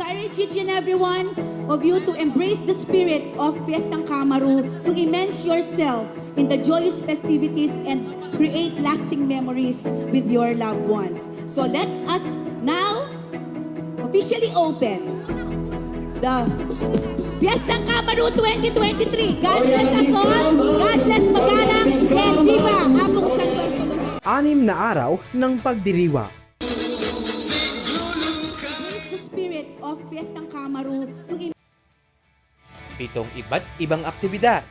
encourage each and every one of you to embrace the spirit of Fiestang Kamaru, to immerse yourself in the joyous festivities and create lasting memories with your loved ones. So let us now officially open the Fiestang Kamaru 2023. God bless us all, God bless Magalang, and Viva Apong San. Anim na araw ng pagdiriwa. Kamaru to Pitong iba't ibang aktibidad.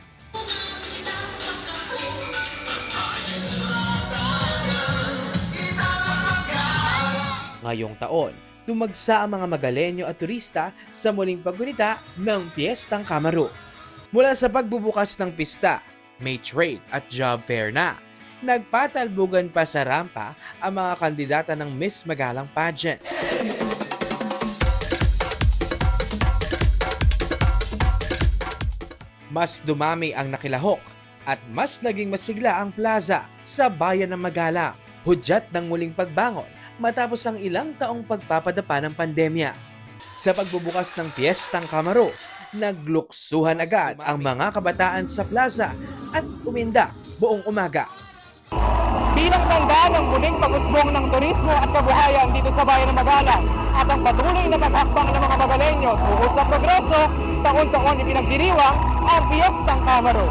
Ngayong taon, tumagsa ang mga Magalenyo at turista sa muling paggunita ng Piestang Kamaru. Mula sa pagbubukas ng pista, may trade at job fair na. Nagpatalbugan pa sa rampa ang mga kandidata ng Miss Magalang pageant. Mas dumami ang nakilahok at mas naging masigla ang plaza sa bayan ng Magalang. Hudyat ng muling pagbangon matapos ang ilang taong pagpapadapa ng pandemya. Sa pagbubukas ng Piestang Kamaro, nagluksuhan agad ang mga kabataan sa plaza at uminda buong umaga. bilang tanda ng muling pag-usbong ng turismo at kabuhayan dito sa bayan ng Magalang at ang patuloy na paghakbang ng mga Magalenyo tungo sa progreso, taon-taon ipinagdiriwang ang Fiestang Camaro.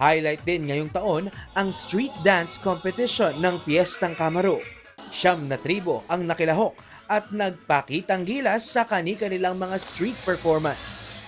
Highlight din ngayong taon ang street dance competition ng Piestang Kamaro. Siyam na tribo ang nakilahok at nagpakitang gilas sa kani-kanilang mga street performance.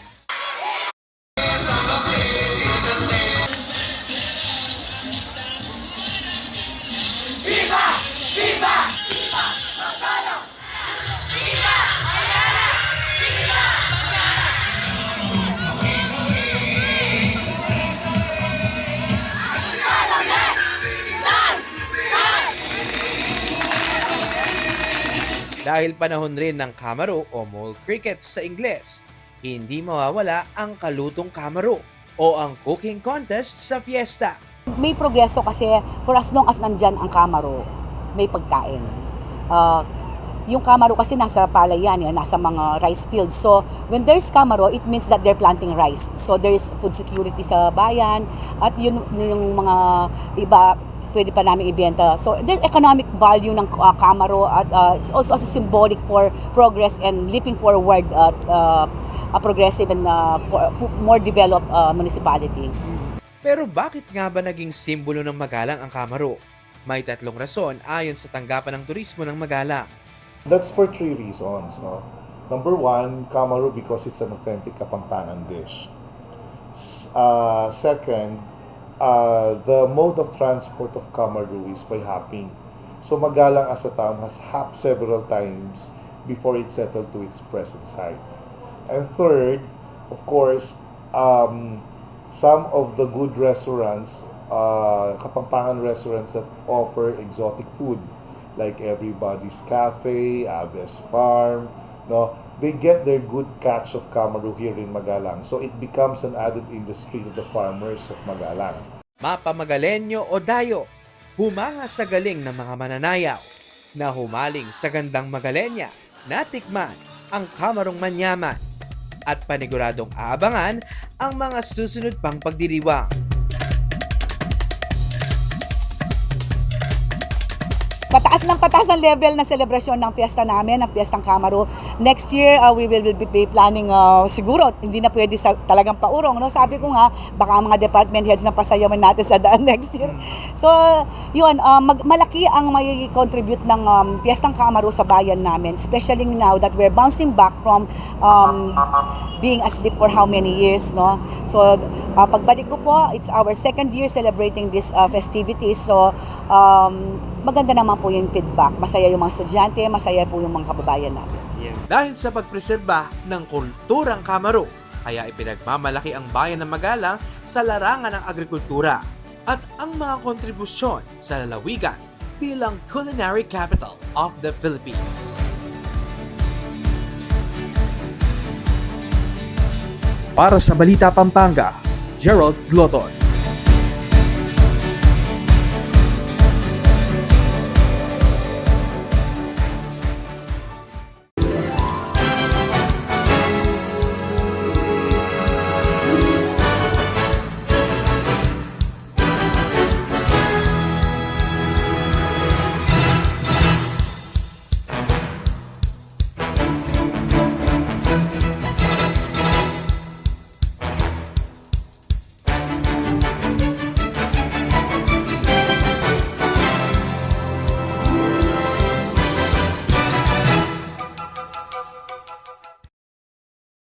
Dahil panahon rin ng kamaro o mole cricket sa Ingles, hindi mawawala ang kalutong kamaro o ang cooking contest sa fiesta. May progreso kasi for as long as nandyan ang kamaro, may pagkain. Ah, yung kamaro kasi nasa palayan, yan, nasa mga rice fields. So, when there's kamaro, it means that they're planting rice. So, there is food security sa bayan at yun yung mga iba pwede pa namin ibenta. So, there's economic value ng uh, kamaro at uh, it's also as a symbolic for progress and leaping forward at uh, a progressive and uh, for, for more developed uh, municipality. Pero bakit nga ba naging simbolo ng Magalang ang kamaro? May tatlong rason ayon sa tanggapan ng turismo ng Magalang. That's for three reasons. No? Number one, Kamaru because it's an authentic Kapampangan dish. Uh, second, uh, the mode of transport of Kamaru is by hopping. So Magalang as a town has hopped several times before it settled to its present site. And third, of course, um, some of the good restaurants, uh, Kapampangan restaurants that offer exotic food, like Everybody's Cafe, Aves Farm, no, they get their good catch of Kamaru here in Magalang. So it becomes an added industry to the farmers of Magalang. Mapamagalenyo o dayo, humanga sa galing ng mga mananayaw na humaling sa gandang Magalenya, natikman ang kamarong manyaman at paniguradong aabangan ang mga susunod pang pagdiriwang. Pataas ng pataas ang level ng selebrasyon ng piyesta namin, ng piyestang Kamaro. Next year, uh, we will be, planning uh, siguro, hindi na pwede sa talagang paurong. No? Sabi ko nga, baka mga department heads na pasayawan natin sa daan next year. So, yun, uh, mag, malaki ang may contribute ng um, piyestang Kamaro sa bayan namin, especially now that we're bouncing back from um, being asleep for how many years. No? So, uh, pagbalik ko po, it's our second year celebrating this uh, festivities. So, um, maganda naman po yung feedback. Masaya yung mga estudyante, masaya po yung mga kababayan namin. Dahil sa pagpreserba ng kulturang kamaro, kaya ipinagmamalaki ang bayan ng Magalang sa larangan ng agrikultura at ang mga kontribusyon sa lalawigan bilang culinary capital of the Philippines. Para sa Balita Pampanga, Gerald Gloton.